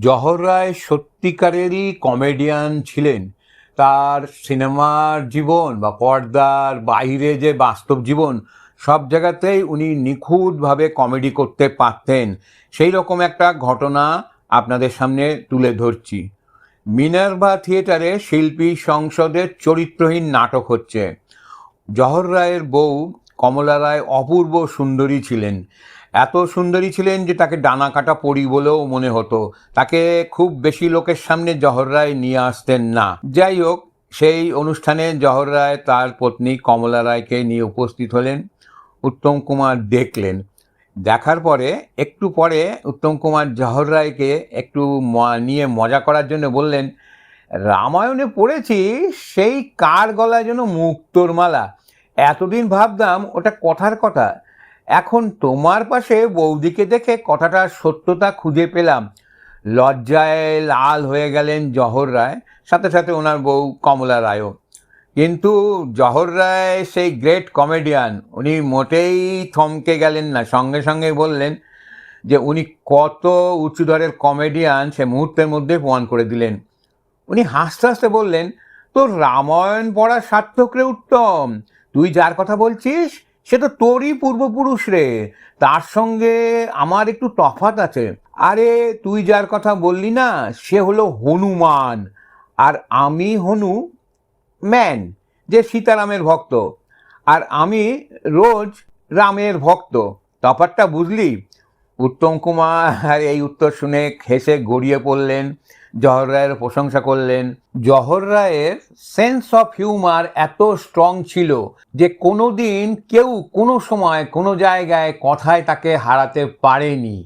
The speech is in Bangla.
জহর রায় সত্যিকারেরই কমেডিয়ান ছিলেন। তার সিনেমার জীবন বা পর্দার বাইরে যে বাস্তব জীবন, সব জায়গাতেই উনি নিখুঁতভাবে কমেডি করতে পারতেন। সেই রকম একটা ঘটনা আপনাদের সামনে তুলে ধরছি। মিনার্ভা থিয়েটারে শিল্পী সংসদের চরিত্রহীন নাটক হচ্ছে। জহর রায়ের বউ কমলা রায় অপূর্ব সুন্দরী ছিলেন। এত সুন্দরী ছিলেন যে তাকে ডানা কাটা পরি বলেও মনে হতো। তাকে খুব বেশি লোকের সামনে জহর রায় নিয়ে আসতেন না। যাই হোক, সেই অনুষ্ঠানে জহর রায় তার পত্নী কমলা রায়কে নিয়ে উপস্থিত হলেন, উত্তম কুমার দেখলেন। দেখার পরে একটু পরে উত্তম কুমার জহর রায়কে একটু নিয়ে মজা করার জন্য বললেন, রামায়ণে পড়েছি, সেই কার গলায় যেন মুক্তোর মালা? এতদিন ভাবতাম ওটা কথার কথা। এখন তোমার পাশে বৌদিকে দেখে কথাটার সত্যতা খুঁজে পেলাম। লজ্জায় লাল হয়ে গেলেন জহর রায়, সাথে সাথে ওনার বউ কমলা রায়ও। কিন্তু জহর রায় সেই গ্রেট কমেডিয়ান, উনি মোটেই থমকে গেলেন না। সঙ্গে সঙ্গে বললেন যে উনি কত উঁচু দরের কমেডিয়ান সে মুহূর্তের মধ্যে প্রমাণ করে দিলেন। উনি হাসতে হাসতে বললেন, তোর রামায়ণ পড়া সার্থক রে উত্তম। তুই যার কথা বলছিস, সে তো তোরই পূর্বপুরুষ রে। তার সঙ্গে আমার একটু তফাত আছে। আরে, তুই যার কথা বললি না, সে হলো হনুমান। আর আমি হনু ম্যান, যে সীতারামের ভক্ত। আর আমি রোজ রামের ভক্ত। তফাতটা বুঝলি? উত্তম কুমার এই উত্তর শুনে হেসে গড়িয়ে পড়লেন জহর রায়ের প্রশংসা করলেন। জহর রায়ের সেন্স অফ হিউমার এত স্ট্রং ছিল যে কোনো দিন কেউ কোনো সময় কোনো জায়গায় কথায় তাকে হারাতে পারেনি।